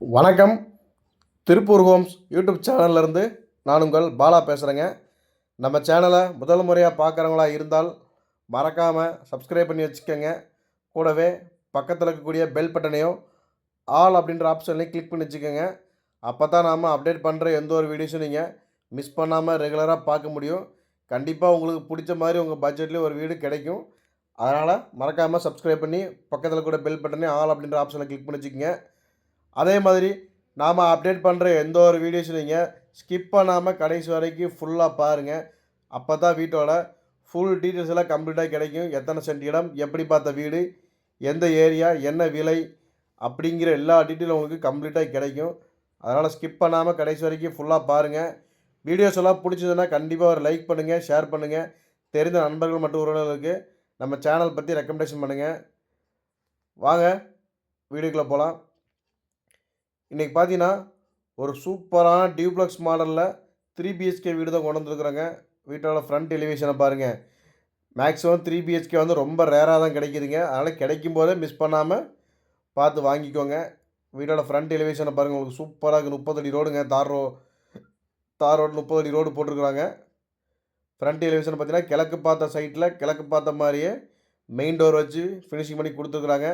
வணக்கம். Tiruppur Holmes YouTube சேனல்லேருந்து நான் உங்கள் பாலா பேசுகிறேங்க நம்ம சேனலை முதல் முறையாக பார்க்குறவங்களா இருந்தால் மறக்காமல் சப்ஸ்கிரைப் பண்ணி வச்சுக்கோங்க. கூடவே பக்கத்தில் இருக்கக்கூடிய பெல் பட்டனையும் ஆல் அப்படின்ற ஆப்ஷன்லையும் கிளிக் பண்ணி வச்சுக்கோங்க. அப்போ தான் நாம் அப்டேட் பண்ணுற எந்த ஒரு வீடியோஸும் நீங்கள் மிஸ் பண்ணாமல் ரெகுலராக பார்க்க முடியும். கண்டிப்பாக உங்களுக்கு பிடிச்ச மாதிரி உங்கள் பட்ஜெட்லேயும் ஒரு வீடு கிடைக்கும். அதனால் மறக்காமல் சப்ஸ்கிரைப் பண்ணி பக்கத்தில் கூட பெல் பட்டனே ஆல் அப்படின்ற ஆப்ஷனை கிளிக் பண்ணி வச்சுக்கோங்க. அதே மாதிரி நாம் அப்டேட் பண்ணுற எந்த ஒரு வீடியோஸும் நீங்கள் ஸ்கிப் பண்ணாமல் கடைசி வரைக்கும் ஃபுல்லாக பாருங்கள் அப்போ தான் வீட்டோட ஃபுல் டீட்டெயில்ஸ் எல்லாம் கம்ப்ளீட்டாக கிடைக்கும். எத்தனை சென்ட் இடம் எப்படி பார்த்த வீடு எந்த ஏரியா என்ன விலை அப்படிங்கிற எல்லா டீட்டெயிலும் உங்களுக்கு கம்ப்ளீட்டாக கிடைக்கும். அதனால் ஸ்கிப் பண்ணாமல் கடைசி வரைக்கும் ஃபுல்லாக பாருங்கள் வீடியோஸ் எல்லாம் பிடிச்சதுன்னா கண்டிப்பாக ஒரு லைக் பண்ணுங்கள் ஷேர் பண்ணுங்கள் தெரிந்த நண்பர்கள் மற்றும் உறவினர்களுக்கு நம்ம சேனல் பற்றி ரெக்கமெண்டேஷன் பண்ணுங்கள் வாங்க வீடியோக்குள்ளே போகலாம் இன்றைக்கி பார்த்தீங்கன்னா ஒரு சூப்பரான டியூப்ளக்ஸ் மாடலில் த்ரீ பிஹெச்கே வீடு தான் கொண்டு வந்துருக்குறாங்க வீட்டோட ஃப்ரண்ட் எலிவேஷனை பாருங்கள் மேக்ஸிமம் த்ரீ பிஹெச்கே வந்து ரொம்ப ரேராக தான் கிடைக்கிதுங்க. அதனால் கிடைக்கும் போதே மிஸ் பண்ணாமல் பார்த்து வாங்கிக்கோங்க. வீடோட ஃப்ரண்ட் எலிவேஷனை பாருங்கள் உங்களுக்கு சூப்பராக இருக்குது முப்பத்தடி ரோடுங்க தார் ரோ தார் ரோடு முப்பது அடி ரோடு போட்டிருக்குறாங்க. ஃப்ரண்ட் எலிவேஷன் பார்த்தீங்கன்னா கிழக்கு பார்த்த சைட்டில் கிழக்கு பார்த்த மாதிரியே மெயின் டோர் வச்சு ஃபினிஷிங் பண்ணி கொடுத்துருக்குறாங்க.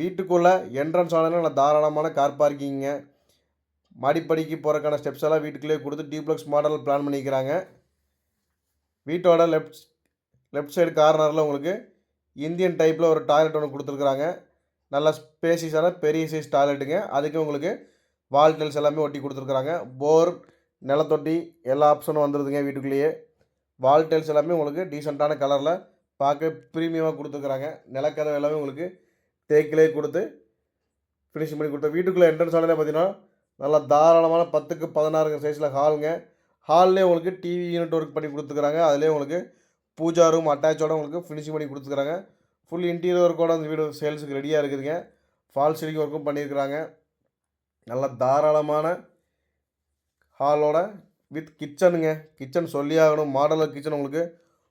வீட்டுக்குள்ளே என்ட்ரன்ஸ் ஆனாலும் நல்ல தாராளமான கார் பார்க்கிங்க மாடிப்படிக்கு போகிறக்கான ஸ்டெப்ஸ் எல்லாம் வீட்டுக்குள்ளேயே கொடுத்து டியூப்ளக்ஸ் மாடல் பிளான் பண்ணிக்கிறாங்க. வீட்டோட லெஃப்ட் லெஃப்ட் சைடு கார்னரில் உங்களுக்கு இந்தியன் டைப்பில் ஒரு டாய்லெட் ஒன்று கொடுத்துருக்குறாங்க. நல்ல ஸ்பேசிஸான பெரிய சைஸ் டாய்லெட்டுங்க அதுக்கு உங்களுக்கு வால் டெல்ஸ் எல்லாமே ஒட்டி கொடுத்துருக்குறாங்க. போர் நிலத்தொட்டி எல்லா ஆப்ஷனும் வந்துடுதுங்க வீட்டுக்குள்ளேயே. வால் டெல்ஸ் எல்லாமே உங்களுக்கு டீசெண்டான கலரில் பார்க்க ப்ரீமியமாக கொடுத்துருக்குறாங்க. நிலக்கதவு எல்லாமே உங்களுக்கு தேக்கிலே கொடுத்து ஃபினிஷிங் பண்ணி கொடுத்தோம். வீட்டுக்குள்ளே என்ட்ரன்ஸ் ஆனதே பார்த்தீங்கன்னா நல்லா தாராளமான பத்துக்கு பதினாறுங்க சைஸில் ஹாலுங்க ஹால்லே உங்களுக்கு டிவி யூனிட் ஒர்க் பண்ணி கொடுத்துக்கிறாங்க அதிலே உங்களுக்கு பூஜா ரூம் அட்டாச்சோட உங்களுக்கு ஃபினிஷிங் பண்ணி கொடுத்துக்கிறாங்க ஃபுல் இன்டீரியர் ஒர்க்கோட அந்த வீடு சேல்ஸுக்கு ரெடியாக இருக்குதுங்க. ஃபால் சீலிங் ஒர்க்கும் பண்ணியிருக்கிறாங்க. நல்ல தாராளமான ஹாலோட வித் கிச்சனுங்க கிச்சன் சொல்லி ஆகணும். மாடலர் கிச்சன் உங்களுக்கு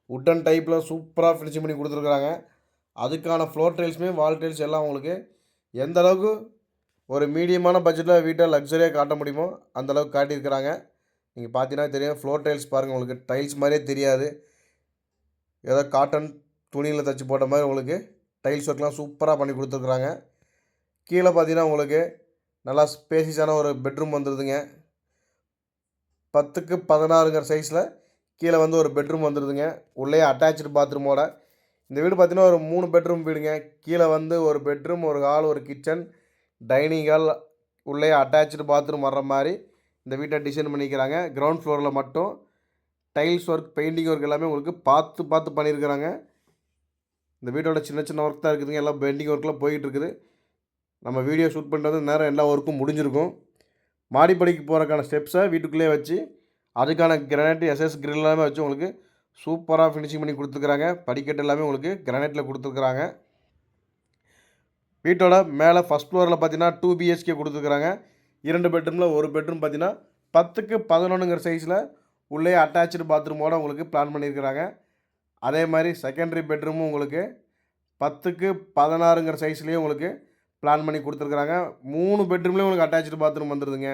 உட்டன் டைப்பில் சூப்பராக ஃபினிஷிங் பண்ணி கொடுத்துருக்குறாங்க. அதுக்கான ஃப்ளோர் டைல்ஸுமே வால் டைல்ஸ் எல்லாம் உங்களுக்கு எந்த அளவுக்கு ஒரு மீடியமான பட்ஜெட்டில் வீட்டை லக்ஸரியாக காட்ட முடியுமோ அந்தளவுக்கு காட்டியிருக்கிறாங்க. நீங்கள் பார்த்தீங்கன்னா தெரியும் ஃப்ளோர் டைல்ஸ் பாருங்கள் உங்களுக்கு டைல்ஸ் மாதிரியே தெரியாது. ஏதோ காட்டன் துணியில் தைச்சி போட்ட மாதிரி உங்களுக்கு டைல்ஸ் ஒர்க்லாம் சூப்பராக பண்ணி கொடுத்துருக்குறாங்க. கீழே பார்த்தீங்கன்னா உங்களுக்கு நல்லா ஸ்பேசிஸான ஒரு பெட்ரூம் வந்துடுதுங்க பத்துக்கு பதினாறுங்கிற சைஸில் கீழே வந்து ஒரு பெட்ரூம் வந்துடுதுங்க உள்ளே அட்டாச்சு பாத்ரூமோட இந்த வீடு பார்த்தீங்கன்னா ஒரு மூணு பெட்ரூம் வீடுங்க. கீழே வந்து ஒரு பெட்ரூம் ஒரு ஹால் ஒரு கிச்சன் டைனிங் ஹால் உள்ளே அட்டாச்சு பாத்ரூம் வர்ற மாதிரி இந்த வீட்டை டிசைன் பண்ணிக்கிறாங்க. கிரவுண்ட் ஃப்ளோரில் மட்டும் டைல்ஸ் ஒர்க் பெயிண்டிங் ஒர்க் எல்லாமே உங்களுக்கு பார்த்து பார்த்து பண்ணியிருக்கிறாங்க. இந்த வீட்டோட சின்ன சின்ன ஒர்க் தான் இருக்குதுங்க. எல்லாம் பெயிண்டிங் ஒர்க்கெலாம் போயிட்டு இருக்குது. நம்ம வீடியோ ஷூட் பண்ணுறது நேரம் எல்லா ஒர்க்கும் முடிஞ்சிருக்கும். மாடிப்படிக்கு போகிறக்கான ஸ்டெப்ஸை வீட்டுக்குள்ளேயே வச்சு அதுக்கான கிரானைட் எஸ்எஸ் கிரில் எல்லாமே வச்சு உங்களுக்கு சூப்பராக ஃபினிஷிங் பண்ணி கொடுத்துருக்குறாங்க. படிக்கட்டு எல்லாமே உங்களுக்கு கிரானைட்டில் கொடுத்துருக்குறாங்க. வீட்டோட மேலே ஃபஸ்ட் ஃப்ளோரில் பார்த்தீங்கன்னா டூ பிஹெச்கே கொடுத்துருக்குறாங்க. இரண்டு பெட்ரூமில் ஒரு பெட்ரூம் பார்த்தீங்கன்னா பத்துக்கு பதினொன்றுங்கிற சைஸில் உள்ளே அட்டாச்சு பாத்ரூமோடு உங்களுக்கு பிளான் பண்ணியிருக்கிறாங்க அதே மாதிரி செகண்டரி பெட்ரூமும் உங்களுக்கு பத்துக்கு பதினாறுங்கிற சைஸ்லேயும் உங்களுக்கு பிளான் பண்ணி கொடுத்துருக்குறாங்க. மூணு பெட்ரூம்லேயும் உங்களுக்கு அட்டாச்சு பாத்ரூம் வந்துடுதுங்க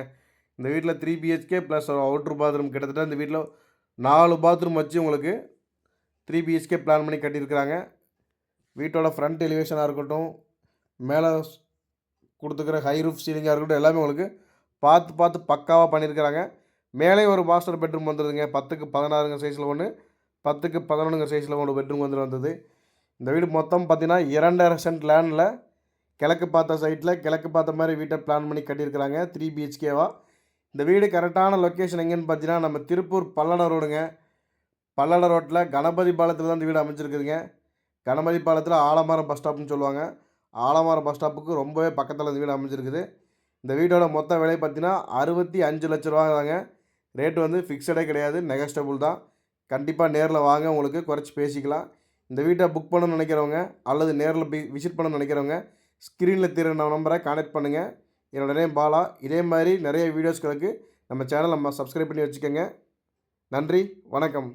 இந்த வீட்டில் three BHK plus outer bathroom கிட்டத்தட்ட இந்த வீட்டில் நாலு பாத்ரூம் வச்சு உங்களுக்கு த்ரீ பிஹெச்கே பிளான் பண்ணி கட்டியிருக்கிறாங்க. வீட்டோட ஃப்ரண்ட் எலிவேஷனாக இருக்கட்டும் மேலே கொடுத்துக்கிற ஹை ரூஃப் சீலிங்காக இருக்கட்டும் எல்லாமே உங்களுக்கு பார்த்து பார்த்து பக்காவாக பண்ணியிருக்கிறாங்க. மேலே ஒரு மாஸ்டர் பெட்ரூம் வந்துடுதுங்க பத்துக்கு பதினாறுங்க சைஸில் ஒன்று பத்துக்கு பதினொன்றுங்க சைஸில் ஒன்று பெட்ரூம் வந்துட்டு வந்தது. இந்த வீடு மொத்தம் பார்த்திங்கன்னா இரண்டரை சென்ட் லேண்டில் கிழக்கு பார்த்த சைட்டில் கிழக்கு பார்த்த மாதிரி வீட்டை பிளான் பண்ணி கட்டியிருக்கிறாங்க. த்ரீ பிஹெச்கேவா இந்த வீடு கரெக்டான லொக்கேஷன் எங்கேன்னு பார்த்தீங்கன்னா நம்ம திருப்பூர் பல்லட ரோடுங்க. பல்லட ரோட்டில் கணபதி பாலத்தில் தான் இந்த வீடு அமைச்சிருக்குதுங்க கணபதி பாலத்தில் ஆலமரம் பஸ் ஸ்டாப்னு சொல்லுவாங்க. ஆலமரம் பஸ் ஸ்டாப்புக்கு ரொம்பவே பக்கத்தில் இந்த வீடு அமைஞ்சிருக்குது. இந்த வீடோட மொத்த விலை பார்த்தீங்கன்னா அறுபத்தி அஞ்சு லட்ச ரூபா ரேட்டு வந்து ஃபிக்ஸடே கிடையாது நெகஸ்டபுள் தான். கண்டிப்பாக நேரில் வாங்க உங்களுக்கு குறைச்சி பேசிக்கலாம். இந்த வீட்டை புக் பண்ணணும்னு நினைக்கிறவங்க அல்லது நேரில் விசிட் பண்ணணும்னு நினைக்கிறவங்க ஸ்க்ரீனில் தெரிகிற நம்பரை கான்டாக்ட் பண்ணுங்கள் என்னோட நேம் பாலா. இதே மாதிரி நிறைய வீடியோஸ்களுக்கு நம்ம சேனலை நம்ம சப்ஸ்கிரைப் பண்ணி வச்சுக்கோங்க. நன்றி வணக்கம்.